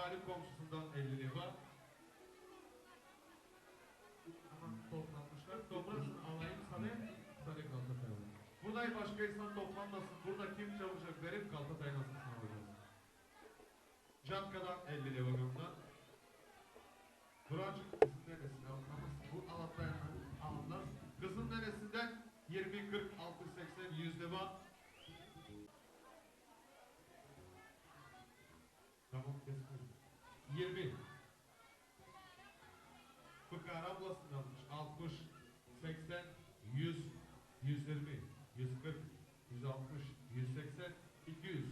Galip komşusundan 50 lira. Hemen toplanmışlar. Toprasını alayım sana. Sana Galatasaray. Burada başka insan toplanmasın. Burada kim çalışacak verip Galatasaray nasıl sınavacağız? Canka'dan 50 lira gönder. Buracık kızın neresinden anlamaz. Bu alatlarından alınmaz. Kızın neresinden 20, 40, 60, 80, 100 lira. Tamam kesmedim. 20. Fıkar ablasını almış. 60, 80, 100, 120, 140, 160, 180, 200.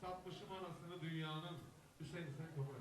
Satmışım anasını dünyanın. Hüseyin sen topla.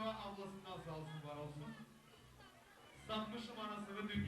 400 lira ablasından sağ olsun var olsun. Satmışım anasını dünya.